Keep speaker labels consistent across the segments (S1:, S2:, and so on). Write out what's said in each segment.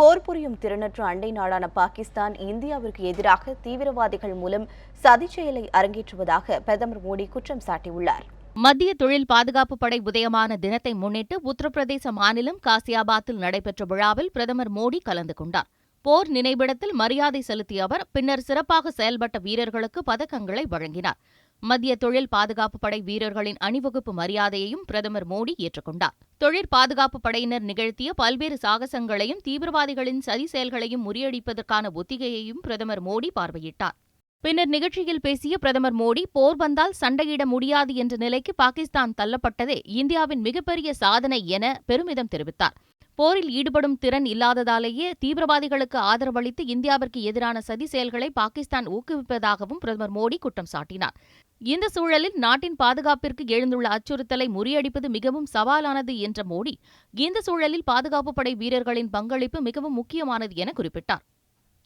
S1: போர் புரியும் திறனற்ற அண்டை நாடான பாகிஸ்தான் இந்தியாவிற்கு எதிராக தீவிரவாதிகள் மூலம் சதி செயலை அரங்கேற்றுவதாக பிரதமர் மோடி குற்றம் சாட்டியுள்ளார்.
S2: மத்திய தொழில் பாதுகாப்பு படை உதயமான தினத்தை முன்னிட்டு உத்தரப்பிரதேச மாநிலம் காசியாபாத்தில் நடைபெற்ற விழாவில் பிரதமர் மோடி கலந்து கொண்டார். போர் நினைவிடத்தில் மரியாதை செலுத்திய அவர் பின்னர் சிறப்பாக செயல்பட்ட வீரர்களுக்கு பதக்கங்களை வழங்கினார். மத்திய தொழில் பாதுகாப்பு படை வீரர்களின் அணிவகுப்பு மரியாதையையும் பிரதமர் மோடி ஏற்றுக்கொண்டார். தொழிற் பாதுகாப்பு படையினர் நிகழ்த்திய பல்வேறு சாகசங்களையும் தீவிரவாதிகளின் சதி செயல்களையும் முறியடிப்பதற்கான ஒத்திகையையும் பிரதமர் மோடி பார்வையிட்டார். பின்னர் நிகழ்ச்சியில் பேசிய பிரதமர் மோடி போர் வந்தால் சண்டையிட முடியாது என்ற நிலைக்கு பாகிஸ்தான் தள்ளப்பட்டதே இந்தியாவின் மிகப்பெரிய சாதனை என பெருமிதம் தெரிவித்தார். போரில் ஈடுபடும் திறன் இல்லாததாலேயே தீவிரவாதிகளுக்கு ஆதரவளித்து இந்தியாவிற்கு எதிரான சதி செயல்களை பாகிஸ்தான் ஊக்குவிப்பதாகவும் பிரதமர் மோடி குற்றம் சாட்டினார். இந்த சூழலில் நாட்டின் பாதுகாப்பிற்கு எழுந்துள்ள அச்சுறுத்தலை முறியடிப்பது மிகவும் சவாலானது என்ற மோடி இந்த சூழலில் பாதுகாப்பு படை வீரர்களின் பங்களிப்பு மிகவும் முக்கியமானது என குறிப்பிட்டார்.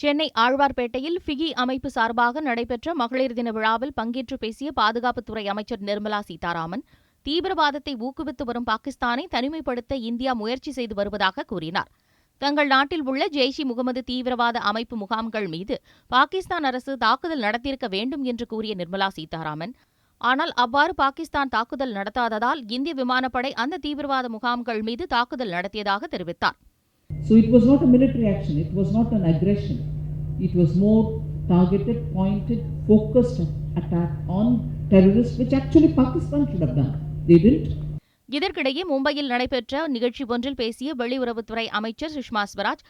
S2: சென்னை ஆழ்வார்பேட்டையில் ஃபிகி அமைப்பு சார்பாக நடைபெற்ற மகளிர் தின விழாவில் பங்கேற்று பேசிய பாதுகாப்புத்துறை அமைச்சர் நிர்மலா சீதாராமன் தீவிரவாதத்தை ஊக்குவித்து வரும் பாகிஸ்தானை தனிமைப்படுத்த இந்தியா முயற்சி செய்து வருவதாக கூறினார் தங்கள் நாட்டில் உள்ள ஜெய்ஷ் இ முகமது தீவிரவாத அமைப்பு முகாம்கள் மீது பாகிஸ்தான் அரசு தாக்குதல் நடத்தியிருக்க வேண்டும் என்று கூறிய நிர்மலா சீதாராமன் ஆனால் அவ்வாறு பாகிஸ்தான் தாக்குதல் நடத்தாததால் இந்திய விமானப்படை அந்த தீவிரவாத முகாம்கள் மீது தாக்குதல் நடத்தியதாக தெரிவித்தார்
S3: So it was not a military action, it was not an aggression. It was more targeted, pointed, focused attack on terrorists, which actually Pakistan should have done. They didn't.
S2: இதற்கிடையே மும்பையில் நடைபெற்ற நிகழ்ச்சி ஒன்றில் பேசிய வெளியுறவுத்துறை அமைச்சர் சுஷ்மா ஸ்வராஜ்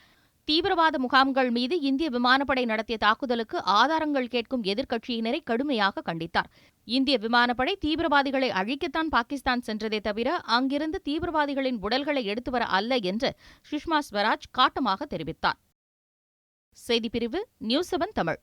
S2: தீவிரவாத முகாம்கள் மீது இந்திய விமானப்படை நடத்திய தாக்குதலுக்கு ஆதாரங்கள் கேட்கும் எதிர்க்கட்சியினரை கடுமையாக கண்டித்தார் இந்திய விமானப்படை தீவிரவாதிகளை அழிக்கத்தான் பாகிஸ்தான் சென்றதே தவிர அங்கிருந்து தீவிரவாதிகளின் உடல்களை எடுத்து வர அல்ல என்று சுஷ்மா ஸ்வராஜ் காட்டமாக தெரிவித்தார் செய்திப்பிரிவு நியூஸ் செவன் தமிழ்